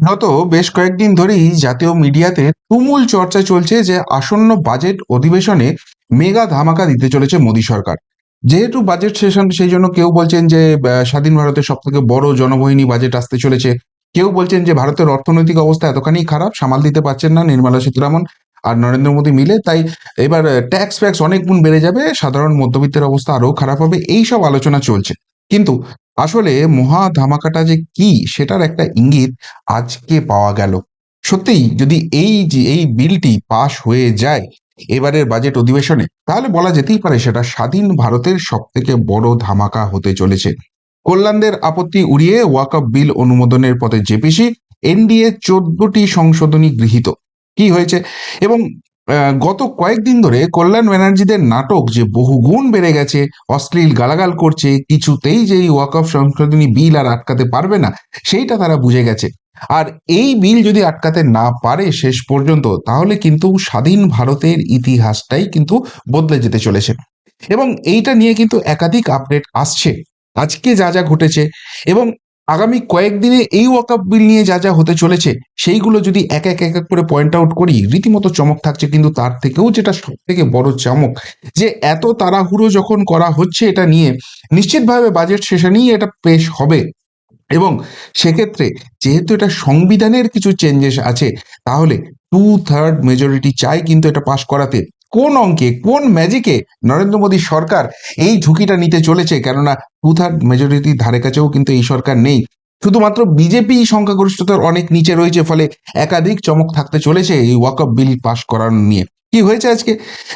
গত বেশ কয়েকদিন ধরেই জাতীয় মিডিয়াতে তুমুল চর্চা চলছে যে আসন্ন বাজেট অধিবেশনে মেগা ধামাকা দিতে চলেছে মোদী সরকার। যেহেতু বাজেট সেশন, সেই জন্য কেউ বলছেন যে স্বাধীন ভারতের সব থেকে বড় জনবহিনী বাজেট আসতে চলেছে। কেউ বলছেন যে, ভারতের অর্থনৈতিক অবস্থা এতখানি খারাপ, সামাল দিতে পারছেন না নির্মলা সীতারামন আর নরেন্দ্র মোদী মিলে। তাই এবার ট্যাক্স ফ্যাক্স অনেক গুণ বেড়ে যাবে, সাধারণ মধ্যবিত্তের অবস্থা আরও খারাপ হবে এই সব আলোচনা চলছে। কিন্তু আসলে মহা ধামাকাটা যে কি সেটার একটা ইঙ্গিত আজকে পাওয়া গেল। সত্যিই যদি এই যে এই বিলটি পাশ হয়ে যায় এবারের বাজেট অধিবেশনে, তাহলে বলা যেতেই পারে সেটা স্বাধীন ভারতের সব থেকে বড় ধামাকা হতে চলেছে। কল্যাণদের আপত্তি উড়িয়ে ওয়াকআপ বিল অনুমোদনের পথে জেপিসি এনডিএ চোদ্দটি সংশোধনী গৃহীত। কি হয়েছে? এবং গত কয়েকদিন ধরে কল্যাণ ব্যানার্জিদের নাটক যে বহুগুণ বেড়ে গেছে, অশ্লীল গালাগাল করছে, কিছুতেই যে এই ওয়াকআপ সংশোধনী বিল আর আটকাতে পারবে না, সেইটা তারা বুঝে গেছে। আর এই বিল যদি আটকাতে না পারে শেষ পর্যন্ত, তাহলে কিন্তু স্বাধীন ভারতের ইতিহাসটাই কিন্তু বদলে যেতে চলেছে। এবং এইটা নিয়ে কিন্তু একাধিক আপডেট আসছে। আজকে যা যা ঘটেছে এবং আগামী কয়েকদিনে এই ওয়াকআপ বিল নিয়ে যা যা হতে চলেছে, সেইগুলো যদি এক এক এক এক করে পয়েন্ট আউট করি, রীতিমতো চমক থাকছে, কিন্তু তার থেকেও যেটা সব থেকে বড় চমক, যে এত তাড়াহুড়ো যখন করা হচ্ছে এটা নিয়ে, নিশ্চিতভাবে বাজেট সেশনেই এটা পেশ হবে। এবং সেক্ষেত্রে যেহেতু এটা সংবিধানের কিছু চেঞ্জেস আছে, তাহলে টু থার্ড মেজরিটি চাই কিন্তু এটা পাশ করাতে। কোন অঙ্কে, কোন ম্যাজিকে নরেন্দ্র মোদী সরকার এই ঝুঁকিটা নিতে চলেছে? কেননা টু থার্ড মেজরিটির ধারে কাছেও কিন্তু এই সরকার নেই। শুধুমাত্র বিজেপি সংখ্যাগরিষ্ঠতার অনেক নিচে রয়েছে, ফলে একাধিক চমক থাকতে চলেছে এই ওয়াকআপ বিল পাশ করানো নিয়ে। কি হয়েছে আজকে?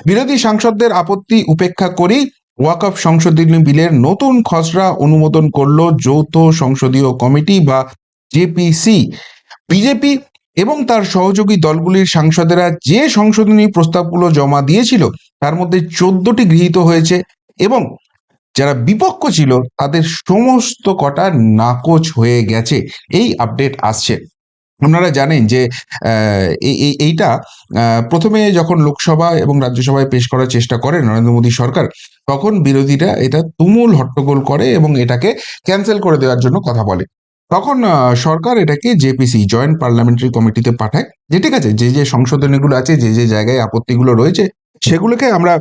বিরোধী সাংসদদের আপত্তি উপেক্ষা করেই ওয়াকআপ সংশোধনী বিলের নতুন খসড়া অনুমোদন করল যৌথ সংসদীয় কমিটি বা জেপিসি বিজেপি এবং তার সহযোগী দলগুলির সাংসদেরা যে সংশোধনী প্রস্তাবগুলো জমা দিয়েছিল, তার মধ্যে চোদ্দটি গৃহীত হয়েছে এবং যারা বিপক্ষ ছিল, তাদের সমস্ত কটা নাকচ হয়ে গেছে। এই আপডেট আসছে। আপনারা জানেন যে এইটা প্রথমে যখন লোকসভা এবং রাজ্যসভায় পেশ করার চেষ্টা করে নরেন্দ্র মোদী সরকার, তখন বিরোধীরা এটা তুমুল হট্টগোল করে এবং এটাকে ক্যান্সেল করে দেওয়ার জন্য কথা বলে। তখন সরকার এটাকে জেপিসি, জয়েন্ট পার্লামেন্টারি কমিটিতে পাঠায়। যে ঠিক আছে, যে যে সংশোধনীগুলো আছে, যে যে জায়গায় আপত্তিগুলো রয়েছে, সেগুলোকে আমরা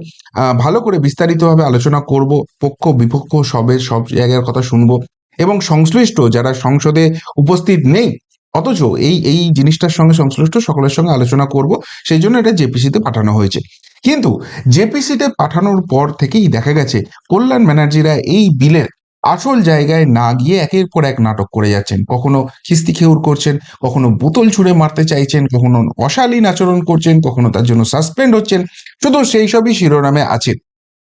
ভালো করে বিস্তারিতভাবে আলোচনা করব, পক্ষ, বিপক্ষ সবের সব জায়গার কথা শুনব। এবং সংশ্লিষ্ট যারা সংসদে উপস্থিত নেই, অথচ এই এই জিনিসটার সঙ্গে সংশ্লিষ্ট সকলের সঙ্গে আলোচনা করব, সেই জন্য এটা জেপিসিতে পাঠানো হয়েছে। কিন্তু জেপিসিতে পাঠানোর পর থেকেই দেখা গেছে, কল্যাণ ব্যানার্জিরা এই বিলের আসল জায়গায় না গিয়ে একের পর এক নাটক করে যাচ্ছেন। কখনো খিস্তি খেউর করছেন, কখনো বোতল ছুঁড়ে মারতে চাইছেন, কখনো অশালীন আচরণ করছেন, কখনো তার জন্য সাসপেন্ড হচ্ছেন। শুধু সেই সবই শিরোনামে আছে।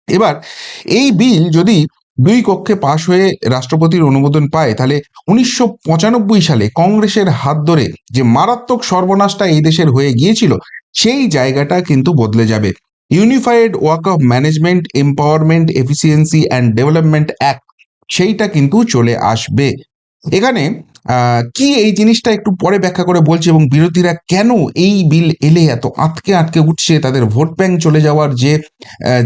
এবার, এই বিল যদি দুই কক্ষে পাশ হয়ে রাষ্ট্রপতির অনুমোদন পায়, তাহলে উনিশশো পঁচানব্বই সালে কংগ্রেসের হাত ধরে যে মারাত্মক সর্বনাশটা এই দেশের হয়ে গিয়েছিল, সেই জায়গাটা কিন্তু বদলে যাবে। Unified work of management empowerment efficiency and development act সেইটা কিন্তু চলে আসবে। এখানে কি এই জিনিসটা একটু পরে ব্যাখ্যা করে বলছে এবং বিরোধীরা কেন এই বিল এলে, এত আটকে আটকে উঠছে, তাদের ভোট ব্যাংক চলে যাওয়ার যে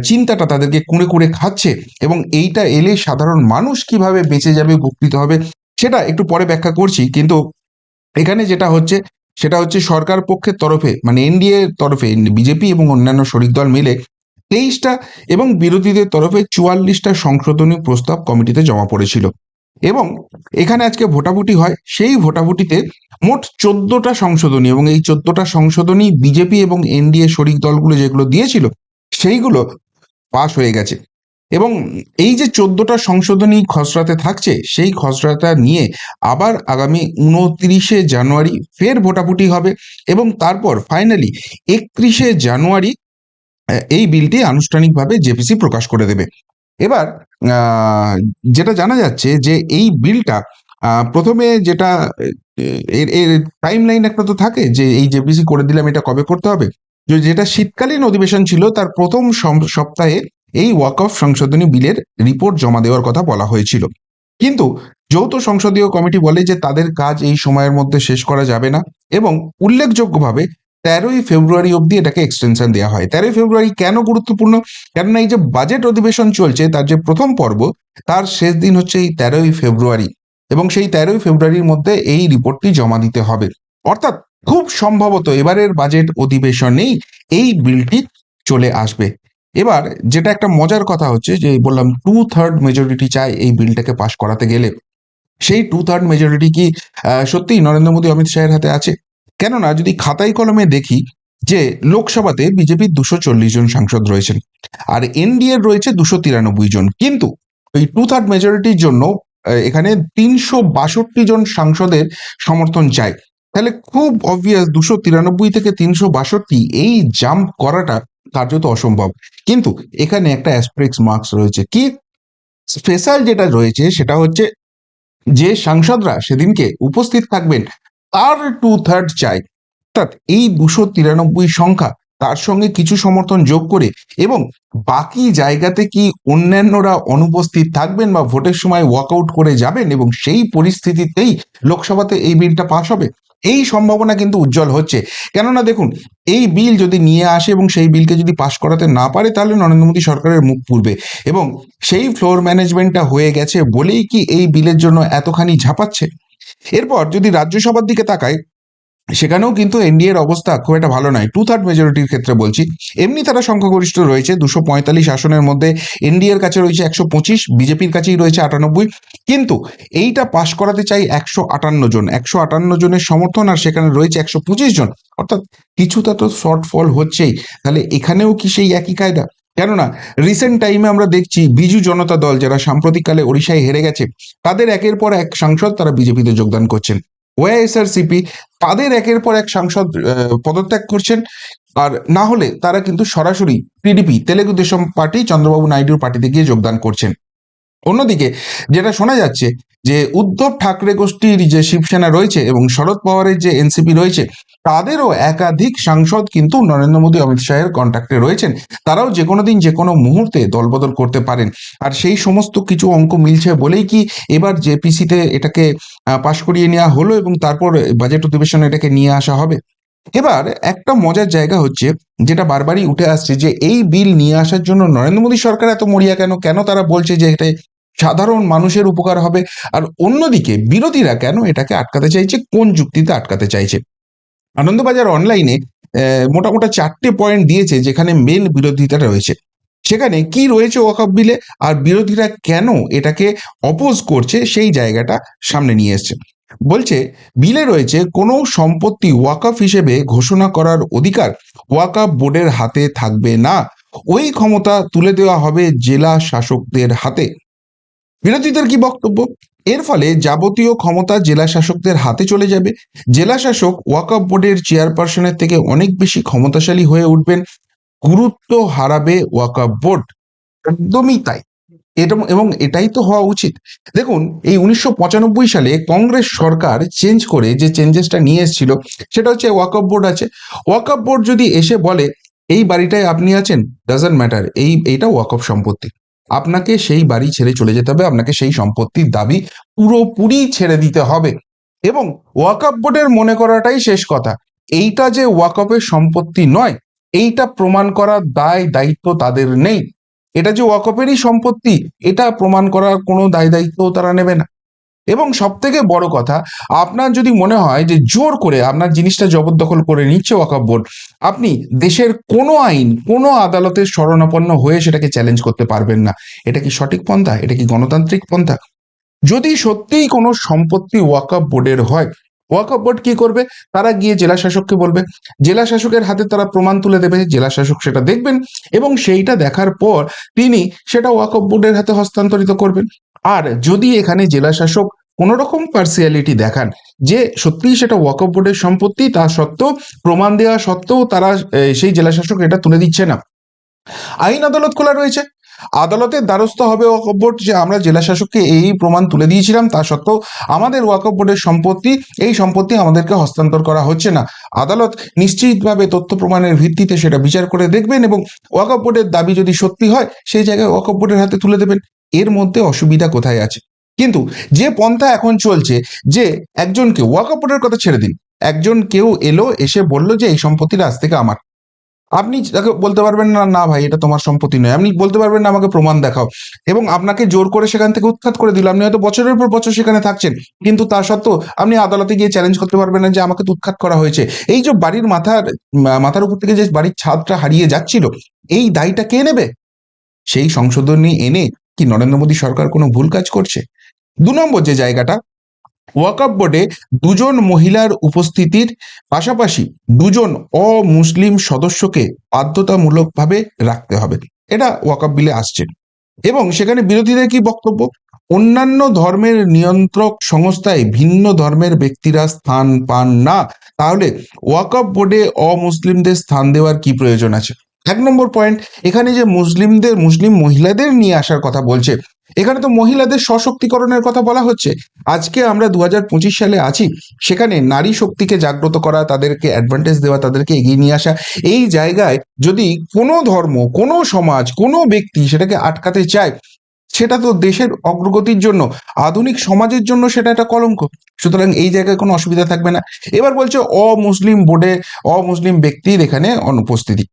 চিন্তাটা তাদেরকে কুঁড়ে কুঁড়ে খাচ্ছে এবং এইটা এলে সাধারণ মানুষ কীভাবে বেঁচে যাবে, উপকৃত হবে, সেটা একটু পরে ব্যাখ্যা করছি। কিন্তু এখানে যেটা হচ্ছে, সেটা হচ্ছে সরকার পক্ষের তরফে মানে এনডিএ তরফে বিজেপি এবং অন্যান্য শরিক দল মিলে তেইশটা এবং বিরোধীদের তরফে চুয়াল্লিশটা সংশোধনী প্রস্তাব কমিটিতে জমা পড়েছিল। এবং এখানে আজকে ভোটাভুটি হয়, সেই ভোটাভুটিতে মোট চোদ্দটা সংশোধনী এবং এই চোদ্দটা সংশোধনী বিজেপি এবং এনডিএ শরিক দলগুলো যেগুলো দিয়েছিল, সেইগুলো পাশ হয়ে গেছে। এবং এই যে চোদ্দটা সংশোধনী খসড়াতে থাকছে, সেই খসড়াটা নিয়ে আবার আগামী উনত্রিশে জানুয়ারি ফের ভোটাভুটি হবে এবং তারপর ফাইনালি একত্রিশে জানুয়ারি এই বিলটি আনুষ্ঠানিকভাবে জেপিসি প্রকাশ করে দেবে। এবার যেটা জানা যাচ্ছে যে এই বিলটা প্রথমে যেটা এর এর টাইম লাইন একটা তো থাকে যে এই জেপিসি করে দিলাম, এটা কবে করতে হবে? যেটা শীতকালীন অধিবেশন ছিল, তার প্রথম সপ্তাহে এই ওয়াক অফ সংশোধনী বিলের রিপোর্ট জমা দেওয়ার কথা বলা হয়েছিল। কিন্তু যৌথ সংসদীয় কমিটি বলে যে তাদের কাজ এই সময়ের মধ্যে শেষ করা যাবে না এবং উল্লেখযোগ্যভাবে তেরোই ফেব্রুয়ারি অবধি এটাকে এক্সটেনশন দেওয়া হয়। তেরোই ফেব্রুয়ারি কেন গুরুত্বপূর্ণ? কেননা এই যে বাজেট অধিবেশন চলছে তার যে প্রথম পর্ব তার শেষ দিন হচ্ছে এই তেরোই ফেব্রুয়ারি এবং সেই তেরোই ফেব্রুয়ারির মধ্যে এই রিপোর্টটি জমা দিতে হবে। অর্থাৎ খুব সম্ভবত এবারের বাজেট অধিবেশনেই এই বিলটি চলে আসবে। এবার যেটা একটা মজার কথা হচ্ছে যে বললাম টু থার্ড মেজরিটি চায় এই বিলটাকে পাশ করাতে গেলে। সেই টু থার্ড মেজরিটি কি আহ, সত্যিই নরেন্দ্র মোদী অমিত শাহের হাতে আছে? কেননা যদি খাতায় কলমে দেখি যে লোকসভাতে বিজেপির দুশো চল্লিশ জন সাংসদ রয়েছেন আর এনডিএর রয়েছে দুশো তিরানব্বই জন। কিন্তু ওই টু থার্ড মেজরিটির জন্য এখানে তিনশো বাষট্টি জন সাংসদের সমর্থন চাই। তাহলে খুব অবভিয়াস দুশো তিরানব্বই থেকে তিনশো বাষট্টি, এই জাম্প করাটা কার্যত অসম্ভব। কিন্তু এখানে একটা অ্যাসপ্রেক্স মার্কস রয়েছে। কি? স্পেশাল যেটা রয়েছে সেটা হচ্ছে যে সাংসদরা সেদিনকে উপস্থিত থাকবেন তার টু থার্ড চাই। অর্থাৎ এই দুশো তিরানব্বই সংখ্যা তার সঙ্গে কিছু সমর্থন যোগ করে এবং বাকি জায়গাতে কি অন্যান্যরা অনুপস্থিত থাকবেন বা ভোটের সময় ওয়াকআউট করে যাবেন এবং সেই পরিস্থিতিতেই লোকসভাতে এই বিলটা পাশ হবে? এই সম্ভাবনা কিন্তু উজ্জ্বল হচ্ছে। কেননা দেখুন, এই বিল যদি নিয়ে আসে এবং সেই বিলকে যদি পাশ করাতে না পারে, তাহলে নরেন্দ্র মোদী সরকারের মুখ পুরবে এবং সেই ফ্লোর ম্যানেজমেন্টটা হয়ে গেছে বলেই কি এই বিলের জন্য এতখানি ঝাঁপাচ্ছে? এরপর যদি রাজ্যসভার দিকে তাকায় সেখানেও কিন্তু এনডিএর অবস্থা খুব একটা ভালো নয়। টু থার্ড মেজরিটির ক্ষেত্রে বলছি। এমনি তারা সংখ্যাগরিষ্ঠ রয়েছে, দুশো পঁয়তাল্লিশ আসনের মধ্যে এনডিএর কাছে রয়েছে একশো পঁচিশ, বিজেপির কাছেই রয়েছে আটানব্বই। কিন্তু এইটা পাশ করাতে চাই একশো আটান্ন জন। একশো আটান্ন জনের সমর্থন আর সেখানে রয়েছে একশো পঁচিশ জন। অর্থাৎ কিছুটা তো শর্ট ফল হচ্ছেই। তাহলে এখানেও কি সেই একই কায়দা? কেননা রিসেন্ট টাইমে আমরা দেখছি বিজু জনতা দল যারা সাম্প্রতিককালে ওড়িশায় হেরে গেছে, তাদের একের পর এক সাংসদ তারা বিজেপিতে যোগদান করছেন। ওয়াইএসআরসিপি তাদের একের পর এক সাংসদ পদত্যাগ করছেন। আর না হলে তারা কিন্তু সরাসরি টিডিপি তেলেগু দেশম পার্টি, চন্দ্রবাবু নাইডুর পার্টিতে গিয়ে যোগদান করছেন। অন্যদিকে যেটা শোনা যাচ্ছে যে উদ্ধব ঠাকরে গোষ্ঠীর যে শিবসেনা রয়েছে এবং শরদ পাওয়ারের যে এনসিপি রয়েছে তাদেরও একাধিক সাংসদ কিন্তু নরেন্দ্র মোদী অমিত শাহের কন্ট্যাক্টে রয়েছেন। তারাও যে কোনো দিন যে কোনো মুহূর্তে দলবদল করতে পারেন। আর সেই সমস্ত কিছু অঙ্ক মিলছে বলেই কি এবার জেপিসিতে এটাকে পাশ করিয়ে নেওয়া হলো এবং তারপর বাজেট অধিবেশনে এটাকে নিয়ে আসা হবে। এবার একটা মজার জায়গা হচ্ছে, যেটা বারবারই উঠে আসছে যে এই বিল নিয়ে আসার জন্য নরেন্দ্র মোদী সরকার এত মরিয়া কেন? কেন তারা বলছে যে এটা সাধারণ মানুষের উপকার হবে? আর অন্যদিকে বিরোধীরা কেন এটাকে আটকাতে চাইছে? কোন যুক্তিতে আটকাতে চাইছে? আনন্দবাজার অনলাইনে মোটামোটা চারটে পয়েন্ট দিয়েছে যেখানে মেন বিরোধিতা রয়েছে। সেখানে কি রয়েছে ওয়াকআপ বিলে আর বিরোধীরা কেন এটাকে অপোজ করছে সেই জায়গাটা সামনে নিয়ে এসছে। বলছে বিলে রয়েছে কোনো সম্পত্তি ওয়াকআপ হিসেবে ঘোষণা করার অধিকার ওয়াকআপ বোর্ডের হাতে থাকবে না। ওই ক্ষমতা তুলে দেওয়া হবে জেলা শাসকদের হাতে। বিরোধীদের কি বক্তব্য? এর ফলে যাবতীয় ক্ষমতা জেলা শাসকদের হাতে চলে যাবে। জেলা শাসক ওয়াকআপ বোর্ডের চেয়ারপারসনের থেকে অনেক বেশি ক্ষমতাশালী হয়ে উঠবেন গুরুত্ব হারাবে ওয়াকআপ বোর্ড। একদমই তাই। এবং এটাই তো হওয়া উচিত। দেখুন, এই উনিশশো পঁচানব্বই সালে কংগ্রেস সরকার চেঞ্জ করে যে চেঞ্জেসটা নিয়ে এসেছিল, সেটা হচ্ছে ওয়াকআপ বোর্ড আছে। ওয়াকআপ বোর্ড যদি এসে বলে, এই বাড়িটায় আপনি আছেন? ডাজন্ট ম্যাটার এই, এইটা ওয়াকআপ সম্পত্তি। আপনাকে সেই বাড়ি ছেড়ে চলে যেতে হবে, আপনাকে সেই সম্পত্তির দাবি পুরোপুরি ছেড়ে দিতে হবে। এবং ওয়াকআপ বোর্ডের মনে করাটাই শেষ কথা। এইটা যে ওয়াকআপের সম্পত্তি নয়, এইটা প্রমাণ করার দায় দায়িত্ব তাদের নেই। এটা যে ওয়াকফেরই সম্পত্তি, এটা প্রমাণ করার কোনো দায় দায়িত্ব তারা নেবে না। এবং সব থেকে বড় কথা, আপনার যদি মনে হয় যে জোর করে আপনার জিনিসটা জবরদখল করে নিচ্ছে ওয়াকফ বোর্ড আপনি দেশের কোনো আইন, কোনো আদালতের শরণাপন্ন হয়ে সেটাকে চ্যালেঞ্জ করতে পারবেন না। এটা কি সঠিক পন্থা? এটা কি গণতান্ত্রিক পন্থা? যদি সত্যিই কোনো সম্পত্তি ওয়াকআপ বোর্ডের হয় ওয়াকআপ বোর্ড কি করবে? তারা গিয়ে জেলা শাসককে বলবে। জেলা শাসকের হাতে তারা প্রমাণ তুলে দেবে জেলা শাসক সেটা দেখবেন এবং সেইটা দেখার পর তিনি সেটা ওয়াকআপ বোর্ডের হাতে হস্তান্তরিত করবেন। আর যদি এখানে জেলা শাসক কোনো রকম পার্সিয়ালিটি দেখান যে সত্যিই সেটা ওয়াকআপ বোর্ডের সম্পত্তি, তা সত্ত্বেও প্রমাণ দেওয়া সত্ত্বেও তারা সেই জেলা শাসক এটা তুলে দিচ্ছে না। আইন আদালত খোলা রয়েছে। আদালতের দ্বারস্থ হবে ওয়াকফ বোর্ড যে আমরা জেলা শাসককে এই প্রমাণ তুলে দিয়েছিলাম, তা সত্ত্বেও আমাদের ওয়াকফ বোর্ডের সম্পত্তি, এই সম্পত্তি আমাদেরকে হস্তান্তর করা হচ্ছে না। আদালত নিশ্চিতভাবে তথ্য প্রমাণের ভিত্তিতে সেটা বিচার করে দেখবেন এবং ওয়াকফ বোর্ডের দাবি যদি সত্যি হয়, সেই জায়গায় ওয়াকফ বোর্ডের হাতে তুলে দেবেন। এর মধ্যে অসুবিধা কোথায় আছে? কিন্তু যে পন্থা এখন চলছে, যে একজনকে ওয়াকফ বোর্ডের কথা ছেড়ে দিন, একজন কেউ এলো, এসে বলল যে এই সম্পত্তিটা আজ থেকে আমার। আপনি তাকে বলতে পারবেন না না ভাই, এটা তোমার সম্পত্তি নয়। আপনি বলতে পারবেন, না, আমাকে প্রমাণ দেখাও। এবং আপনাকে জোর করে সেখান থেকে উৎখাত করে দিল। আপনি হয়তো বছরের পর বছর সেখানে থাকছেন, কিন্তু তা সত্ত্বেও আপনি আদালতে গিয়ে চ্যালেঞ্জ করতে পারবেন না যে আমাকে উৎখাত করা হয়েছে। এই যে বাড়ির মাথার মাথার উপর থেকে যে বাড়ির ছাদটা হারিয়ে যাচ্ছিল, এই দায়টা কে নেবে? সেই সংশোধনী এনে কি নরেন্দ্র মোদী সরকার কোনো ভুল কাজ করছে? দু নম্বর যে জায়গাটা ওয়াকআপ বোর্ডে দুজন মহিলার উপস্থিতির পাশাপাশি দুজন অমুসলিম সদস্যকে বাধ্যতামূলকভাবে রাখতে হবে। এটা ওয়াকআপ বিলে আসছে। এবং সেখানে বিরোধীদের কি বক্তব্য? অন্যান্য ধর্মের নিয়ন্ত্রক সংস্থায় ভিন্ন ধর্মের ব্যক্তিরা স্থান পান না। তাহলে ওয়াকআপ বোর্ডে অমুসলিমদের স্থান দেওয়ার কি প্রয়োজন আছে? এক নম্বর পয়েন্ট এখানে যে মুসলিমদের, মুসলিম মহিলাদের নিয়ে আসার কথা বলছে, এখানে তো মহিলাদের সশক্তিকরণের কথা বলা হচ্ছে। আজকে আমরা দু হাজার পঁচিশ সালে আছি, সেখানে নারী শক্তিকে জাগ্রত করা, তাদেরকে অ্যাডভান্টেজ দেওয়া, তাদেরকে এগিয়ে নিয়ে আসা, এই জায়গায় যদি কোনো ধর্ম, কোনো সমাজ, কোনো ব্যক্তি সেটাকে আটকাতে চায়, সেটা তো দেশের অগ্রগতির জন্য, আধুনিক সমাজের জন্য সেটা একটা কলঙ্ক। সুতরাং এই জায়গায় কোনো অসুবিধা থাকবে না। এবার বলছে অমুসলিম বোর্ডে, অমুসলিম ব্যক্তির এখানে অনুপস্থিতি।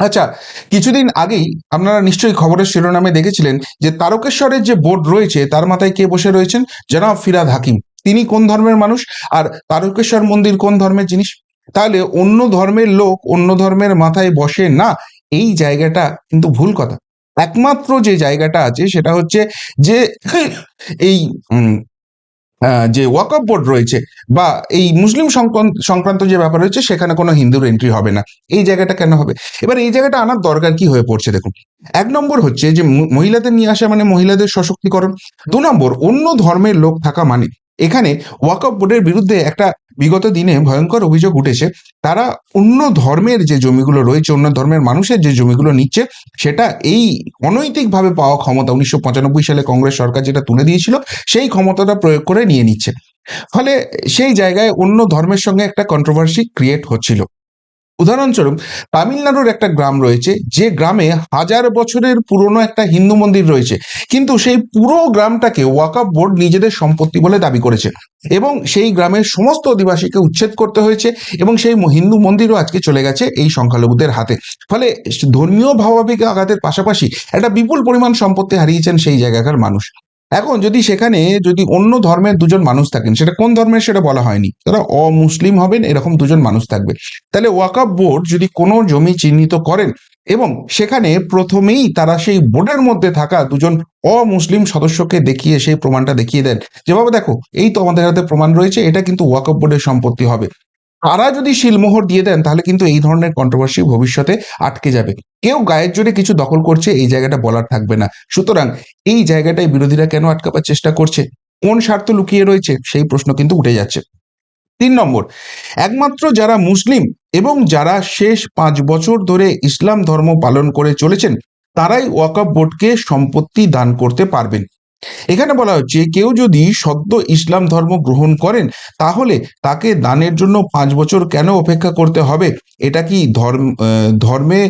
আচ্ছা কিছুদিন আগেই আপনারা নিশ্চয়ই খবরের শিরোনামে দেখেছিলেন যে তারকেশ্বরের যে বোর্ড রয়েছে, তার মাথায় কে বসে রয়েছেন? জনাব ফিরাদ হাকিম। তিনি কোন ধর্মের মানুষ? আর তারকেশ্বর মন্দির কোন ধর্মের জিনিস? তাহলে অন্য ধর্মের লোক অন্য ধর্মের মাথায় বসে না? এই জায়গাটা কিন্তু ভুল কথা। একমাত্র যে জায়গাটা আছে সেটা হচ্ছে যে এই যে ওয়াকআপ বোর্ড রয়েছে বা এই মুসলিম সংক্রান্ত- যে ব্যাপার রয়েছে, সেখানে কোনো হিন্দুর এন্ট্রি হবে না। এই জায়গাটা কেন হবে? এবার এই জায়গাটা আনার দরকার কি হয়ে পড়ছে দেখুন। এক নম্বর হচ্ছে যে মহিলাদের নিয়ে আসা মানে মহিলাদের সশক্তিকরণ। দু নম্বর, অন্য ধর্মের লোক থাকা মানে এখানে ওয়াকআপ বোর্ডের বিরুদ্ধে একটা বিগত দিনে ভয়ঙ্কর অভিযোগ উঠেছে, তারা অন্য ধর্মের যে জমিগুলো রয়েছে, অন্য ধর্মের মানুষের যে জমিগুলো নিচ্ছে, সেটা এই অনৈতিকভাবে পাওয়া ক্ষমতা উনিশশো পঁচানব্বই সালে কংগ্রেস সরকার যেটা তুলে দিয়েছিল, সেই ক্ষমতাটা প্রয়োগ করে নিয়ে নিচ্ছে। ফলে সেই জায়গায় অন্য ধর্মের সঙ্গে একটা কন্ট্রোভার্সি ক্রিয়েট হচ্ছিল। উদাহরণস্বরূপ, তামিলনাড়ুর একটা গ্রাম রয়েছে, যে গ্রামে হাজার বছরের পুরনো একটা হিন্দু মন্দির রয়েছে। কিন্তু সেই পুরো গ্রামটাকে ওয়াকআপ বোর্ড নিজেদের সম্পত্তি বলে দাবি করেছে এবং সেই গ্রামের সমস্ত অধিবাসীকে উচ্ছেদ করতে হয়েছে এবং সেই হিন্দু মন্দিরও আজকে চলে গেছে এই সংখ্যালঘুদের হাতে। ফলে ধর্মীয় ভাবাবেগ আঘাতের পাশাপাশি একটা বিপুল পরিমাণ সম্পত্তি হারিয়েছেন সেই জায়গাকার মানুষ। এখন যদি সেখানে যদি অন্য ধর্মের দুজন মানুষ থাকেন, সেটা কোন ধর্মের সেটা বলা হয়নি, তারা অমুসলিম হবেন, এরকম দুজন মানুষ থাকবে। তাহলে ওয়াকআপ বোর্ড যদি কোনো জমি চিহ্নিত করেন এবং সেখানে প্রথমেই তারা সেই বোর্ডের মধ্যে থাকা দুজন অমুসলিম সদস্যকে দেখিয়ে, সেই প্রমাণটা দেখিয়ে দেন। যে বাবা দেখো, এই তো আমাদের হাতে প্রমাণ রয়েছে, এটা কিন্তু ওয়াকআপ বোর্ডের সম্পত্তি হবে। তারা যদি শিলমোহর দিয়ে দেন, তাহলে কিন্তু এই ধরনের কন্ট্রোভার্সি ভবিষ্যতে আটকে যাবে। কেউ গায়ের জোরে কিছু দখল করছে, এই জায়গাটা বলার থাকবে না। সুতরাং এই জায়গাটায় বিরোধীরা কেন আটকাবার চেষ্টা করছে? কোন স্বার্থ লুকিয়ে রয়েছে? সেই প্রশ্ন কিন্তু উঠে যাচ্ছে। তিন নম্বর, একমাত্র যারা মুসলিম এবং যারা শেষ পাঁচ বছর ধরে ইসলাম ধর্ম পালন করে চলেছেন, তারাই ওয়াকআপ বোর্ডকে সম্পত্তি দান করতে পারবেন। এখানে বলা হচ্ছে, কেউ যদি সদ্য ইসলাম ধর্ম গ্রহণ করেন, তাহলে তাকে দানের জন্য পাঁচ বছর কেন অপেক্ষা করতে হবে? এটা কি ধর্ম ধর্মে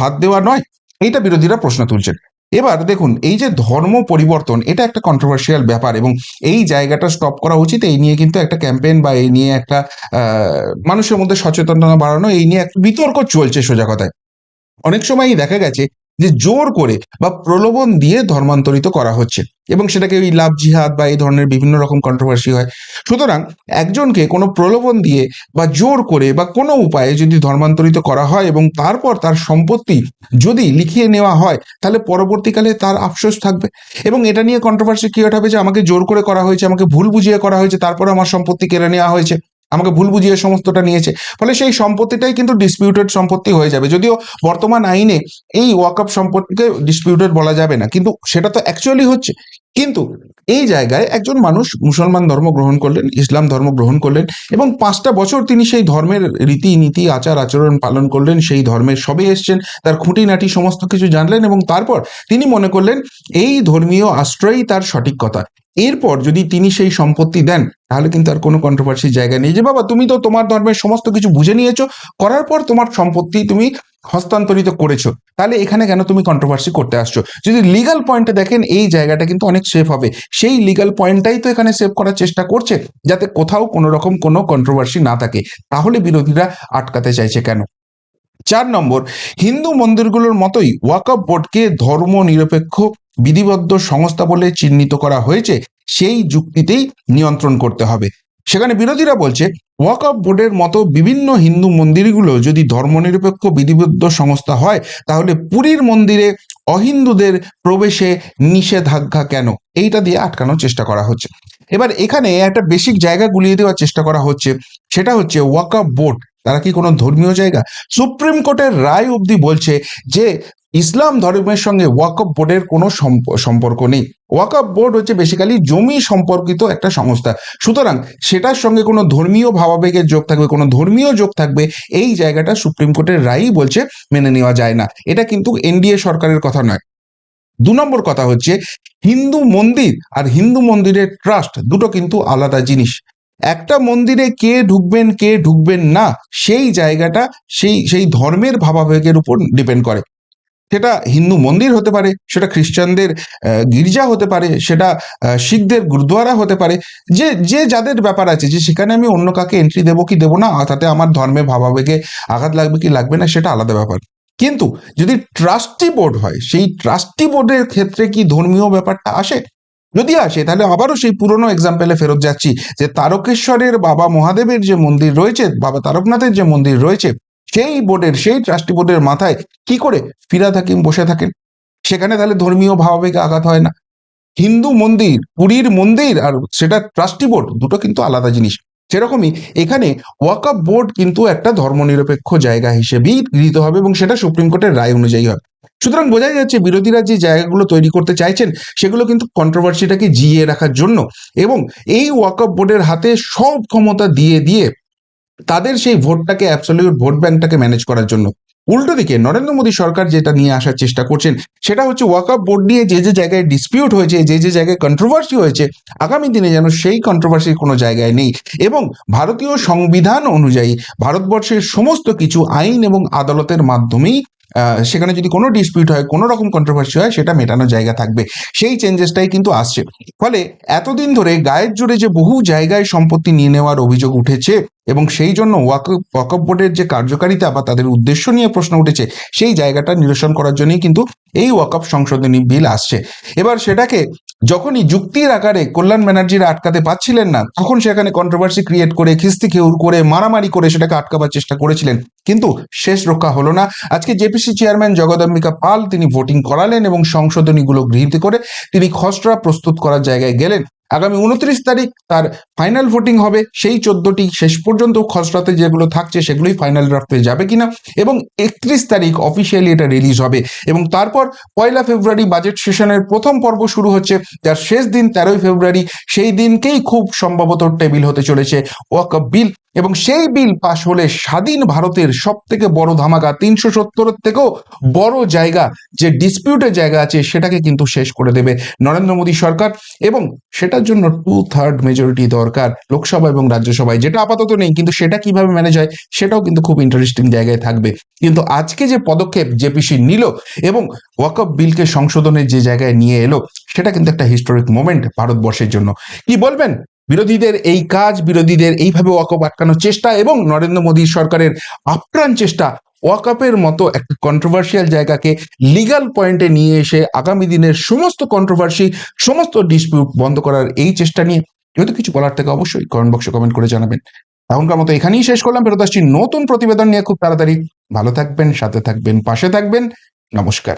হাত দেওয়া নয়? এইটা বিরোধীরা প্রশ্ন তুলছেন। এবার দেখুন, এই যে ধর্ম পরিবর্তন, এটা একটা কন্ট্রোভার্সিয়াল ব্যাপার এবং এই জায়গাটা স্টপ করা উচিত। এই নিয়ে কিন্তু একটা ক্যাম্পেইন বা এই নিয়ে একটা মানুষের মধ্যে সচেতনতা বাড়ানো, এই নিয়ে একটা বিতর্ক চলছে সোজা কথায়। অনেক সময়ই দেখা গেছে যে জোর করে বা প্রলোভন দিয়ে ধর্মান্তরিত করা হচ্ছে এবং সেটাকে ওই লাভ জিহাদ বা এই ধরনের বিভিন্ন রকম কন্ট্রোভার্সি হয়। সুতরাং একজনকে কোনো প্রলোভন দিয়ে বা জোর করে বা কোনো উপায়ে যদি ধর্মান্তরিত করা হয় এবং তারপর তার সম্পত্তি যদি লিখিয়ে নেওয়া হয়, তাহলে পরবর্তীকালে তার আফসোস থাকবে। এবং এটা নিয়ে কন্ট্রোভার্সি ক্রিয়েট হবে যে আমাকে জোর করে করা হয়েছে, আমাকে ভুল বুঝিয়ে করা হয়েছে, তারপর আমার সম্পত্তি কেড়ে নেওয়া হয়েছে। আমাকে ভুল বুঝিয়ে সমস্তটা নিয়েছে। ফলে সেই সম্পত্তিটাই কিন্তু ডিসপিউটেড সম্পত্তি হয়ে যাবে। যদিও বর্তমান আইনে এই ওয়াকআপ সম্পত্তিকে ডিসপিউটেড বলা যাবে না, কিন্তু সেটা তো অ্যাকচুয়ালি হচ্ছে। কিন্তু এই জায়গায় একজন মানুষ মুসলমান ধর্ম গ্রহণ করলেন, ইসলাম ধর্ম গ্রহণ করলেন এবং পাঁচটা বছর তিনি সেই ধর্মের রীতি, নীতি, আচার, আচরণ পালন করলেন, সেই ধর্মের সবে এসছেন, তার খুঁটিনাটি সমস্ত কিছু জানলেন এবং তারপর তিনি মনে করলেন, এই ধর্মীয় আশ্রয়ই তার সঠিক কথা। এরপর যদি তিনি সেই সম্পত্তি দেন, তাহলে কিন্তু আর কোনো কন্ট্রোভার্সির জায়গা নেই। যে বাবা, তুমি তো তোমার ধর্মের সমস্ত কিছু বুঝে নিয়েছো, করার পর তোমার সম্পত্তি তুমি হস্তান্তরিত করেছ, তাহলে এখানে কেন তুমি কন্ট্রোভার্সি করতে আসছো? যদি লিগাল পয়েন্টে দেখেন, এই জায়গাটা কিন্তু অনেক সেফ হবে। সেই লিগাল পয়েন্টটাই তো এখানে সেভ করার চেষ্টা করছে, যাতে কোথাও কোনো রকম কোনো কন্ট্রোভার্সি না থাকে। তাহলে বিরোধীরা আটকাতে চাইছে কেন? চার নম্বর, হিন্দু মন্দিরগুলোর মতোই ওয়াকফ বোর্ডকে ধর্ম নিরপেক্ষ বিধিবদ্ধ সংস্থা বলে চিহ্নিত করা হয়েছে, সেই যুক্তিতেই নিয়ন্ত্রণ করতে হবে। সেখানে বিরোধীরা বলছে ওয়াকফ বোর্ডের মতো বিভিন্ন হিন্দু মন্দিরগুলো যদি ধর্মনিরপেক্ষ বিধিবদ্ধ সংস্থা হয়, তাহলে পুরীর মন্দিরে অহিন্দুদের প্রবেশে নিষেধাজ্ঞা কেন? এইটা দিয়ে আটকানোর চেষ্টা করা হচ্ছে। এবার এখানে একটা বেসিক জায়গা গুলিয়ে দেওয়ার চেষ্টা করা হচ্ছে, সেটা হচ্ছে ওয়াকফ বোর্ড তারা কি কোনো ধর্মীয় জায়গা? সুপ্রিম কোর্টের রায় অবধি বলছে যে ইসলাম ধর্মের সঙ্গে ওয়াকফ বোর্ডের কোনো সম্প- সম্পর্ক নেই। ওয়াকফ বোর্ড হচ্ছে বেসিক্যালি জমি সম্পর্কিত একটা সংস্থা। সুতরাং সেটার সঙ্গে কোনো ধর্মীয় ভাবাবেগের যোগ থাকবে, কোনো ধর্মীয় যোগ থাকবে, এই জায়গাটা সুপ্রিম কোর্টের রায়ই বলছে মেনে নেওয়া যায় না। এটা কিন্তু এনডিএ সরকারের কথা নয়। দু নম্বর কথা হচ্ছে, হিন্দু মন্দির আর হিন্দু মন্দিরের ট্রাস্ট দুটো কিন্তু আলাদা জিনিস। একটা মন্দিরে কে ঢুকবেন কে ঢুকবেন না, সেই জায়গাটা সেই সেই ধর্মের ভাবাবেগের উপর ডিপেন্ড করে। সেটা হিন্দু মন্দির হতে পারে, সেটা খ্রিস্টানদের গির্জা হতে পারে, সেটা শিখদের গুরুদ্বারা হতে পারে। যে যে যাদের ব্যাপার আছে, যে সেখানে আমি অন্য কাকে এন্ট্রি দেবো কি দেবো না, তাতে আমার ধর্মের ভাবাবেগে আঘাত লাগবে কি লাগবে না, সেটা আলাদা ব্যাপার। কিন্তু যদি ট্রাস্টি বোর্ড হয়, সেই ট্রাস্টি বোর্ডের ক্ষেত্রে কি ধর্মীয় ব্যাপারটা আসে? যদি আসে, তাহলে আবারও সেই পুরনো এক্সাম্পলে ফেরত যাচ্ছি, যে তারকেশ্বরের বাবা মহাদেবের যে মন্দির রয়েছে, বাবা তারকনাথের যে মন্দির রয়েছে সেই বোর্ডের, সেই ট্রাস্টি বোর্ডের মাথায় কি করে ফিরাদ হাকিম বসে থাকেন? সেখানে তাহলে ধর্মীয় ভাবাবেগে আঘাত হয় না। হিন্দু মন্দির, পুরীর মন্দির আর সেটা ট্রাস্টি বোর্ড দুটো কিন্তু আলাদা জিনিস। সেরকমই এখানে ওয়াকআপ বোর্ড কিন্তু একটা ধর্মনিরপেক্ষ জায়গা হিসেবেই গৃহীত হবে এবং সেটা সুপ্রিম কোর্টের রায় অনুযায়ী হবে। সুতরাং বোঝা যাচ্ছে বিরোধীরা যে জায়গাগুলো তৈরি করতে চাইছেন, সেগুলো কিন্তু কন্ট্রোভার্সিটাকে জিইয়ে রাখার জন্য এবং এই ওয়াকআপ বোর্ডের হাতে সব ক্ষমতা দিয়ে দিয়ে তাদের সেই ভোটটাকে অ্যাবসলিউট ভোট ব্যাংকটাকে ম্যানেজ করার জন্য। উল্টো দিকে নরেন্দ্র মোদী সরকার যেটা নিয়ে আসার চেষ্টা করছেন, সেটা হচ্ছে ওয়াকআপ বোর্ড নিয়ে যে যে জায়গায় ডিসপিউট হয়েছে, যে যে জায়গায় কন্ট্রোভার্সি হয়েছে, আগামী দিনে যেন সেই কন্ট্রোভার্সির কোনো জায়গায় নেই। এবং ভারতীয় সংবিধান অনুযায়ী ভারতবর্ষের সমস্ত কিছু আইন এবং আদালতের মাধ্যমেই সেখানে যদি কোনো ডিসপিউট হয়, কোনো রকম কন্ট্রোভার্সি হয়, সেটা মেটানোর জায়গা থাকবে। সেই চেঞ্জেসটাই কিন্তু আসছে। ফলে এতদিন ধরে গায়ের জোরে যে বহু জায়গায় সম্পত্তি নিয়ে নেওয়ার অভিযোগ উঠেছে এবং সেই জন্য ওয়াকফ বোর্ডের যে কার্যকারিতা বা তাদের উদ্দেশ্য নিয়ে প্রশ্ন উঠেছে, সেই জায়গাটা নিরসন করার জন্যই কিন্তু এই ওয়াকফ সংশোধনী বিল আসছে। এবার সেটাকে যখনই যুক্তির আকারে কল্যাণ ব্যানার্জিরা আটকাতে পারছিলেন না, তখন সেখানে কন্ট্রোভার্সি ক্রিয়েট করে, খিস্তি খেউর করে, মারামারি করে সেটাকে আটকাবার চেষ্টা করেছিলেন। কিন্তু শেষ রক্ষা হলো না। আজকে জেপিসি চেয়ারম্যান জগদম্বিকা পাল তিনি ভোটিং করালেন এবং সংশোধনীগুলো গৃহীত করে তিনি খসড়া প্রস্তুত করার জায়গায় গেলেন। আগামী উনত্রিশ তারিখ তার ফাইনাল ভোটিং হবে। সেই চোদ্দটি শেষ পর্যন্ত খসড়াতে যেগুলো থাকছে সেগুলোই ফাইনাল ড্রাফটে যাবে কিনা এবং একত্রিশ তারিখ অফিসিয়ালি এটা রিলিজ হবে। এবং তারপর পয়লা ফেব্রুয়ারি বাজেট সেশনের প্রথম পর্ব শুরু হচ্ছে, যার শেষ দিন তেরোই ফেব্রুয়ারি। সেই দিনকেই খুব সম্ভবত টেবিল হতে চলেছে। ওয়াক বিল এবং সেই বিল পাশ হলে স্বাধীন ভারতের সব থেকে বড় ধামাকা তিনশো সত্তরের থেকেও বড় জায়গা যে ডিসপিউটের জায়গা আছে সেটাকে কিন্তু শেষ করে দেবে নরেন্দ্র মোদী সরকার। এবং সেটার জন্য টু থার্ড মেজরিটি দরকার লোকসভা এবং রাজ্যসভায়, যেটা আপাতত নেই, কিন্তু সেটা কীভাবে ম্যানেজ হয় সেটাও কিন্তু খুব ইন্টারেস্টিং জায়গায় থাকবে। কিন্তু আজকে যে পদক্ষেপ জেপিসি নিল এবং ওয়াকফ বিলকে সংশোধনের যে জায়গায় নিয়ে এলো, সেটা কিন্তু একটা হিস্টোরিক মোমেন্ট ভারতবর্ষের জন্য। কি বলবেন? বিরোধীদের এই কাজ, বিরোধীদের এইভাবে ওয়াকফ আটকানোর চেষ্টা এবং নরেন্দ্র মোদী সরকারের আপ্রাণ চেষ্টা ওয়াকআপের মতো একটা কন্ট্রোভার্সিয়াল জায়গাকে লিগাল পয়েন্টে নিয়ে এসে আগামী দিনের সমস্ত কন্ট্রোভার্সি সমস্ত ডিসপিউট বন্ধ করার এই চেষ্টা নিয়ে যদি কিছু বলার থেকে অবশ্যই কমেন্ট বক্সে কমেন্ট করে জানাবেন। এখনকার মতো এখানেই শেষ করলাম। ফেরত আসছি নতুন প্রতিবেদন নিয়ে খুব তাড়াতাড়ি। ভালো থাকবেন, সাথে থাকবেন, পাশে থাকবেন। নমস্কার।